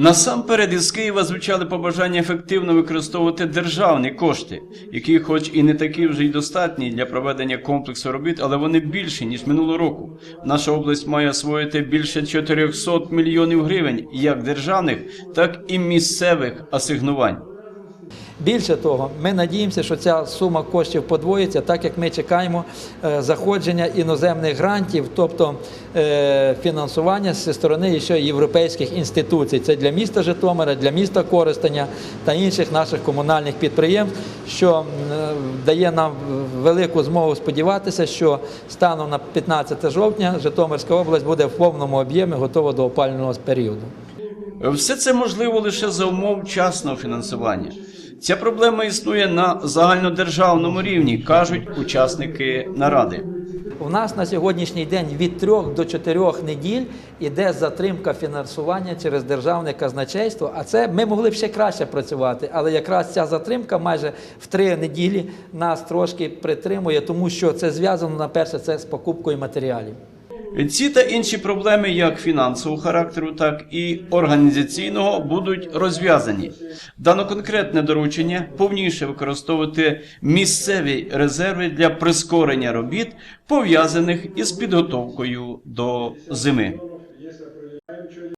Насамперед із Києва звучали побажання ефективно використовувати державні кошти, які, хоч і не такі вже й достатні для проведення комплексу робіт, але вони більші ніж минулого року. Наша область має освоїти більше 400 мільйонів гривень як державних, так і місцевих асигнувань. Більше того, ми надіємося, що ця сума коштів подвоїться, так як ми чекаємо е, заходження іноземних грантів, тобто е, фінансування зі сторони ще європейських інституцій. Це для міста Житомира, для міста Коростеня та інших наших комунальних підприємств, що дає нам велику змогу сподіватися, що станом на 15 жовтня Житомирська область буде в повному об'ємі готова до опалювального періоду. Все це можливо лише за умов частного фінансування. Ця проблема існує на загальнодержавному рівні, кажуть учасники наради. У нас на сьогоднішній день від трьох до чотирьох неділь іде затримка фінансування через державне казначейство. А це ми могли б ще краще працювати, але якраз ця затримка майже в три неділі нас трошки притримує, тому що це зв'язано на перше це з покупкою матеріалів. Ці та інші проблеми, як фінансового характеру, так і організаційного, будуть розв'язані. Дано конкретне доручення повніше використовувати місцеві резерви для прискорення робіт, пов'язаних із підготовкою до зими.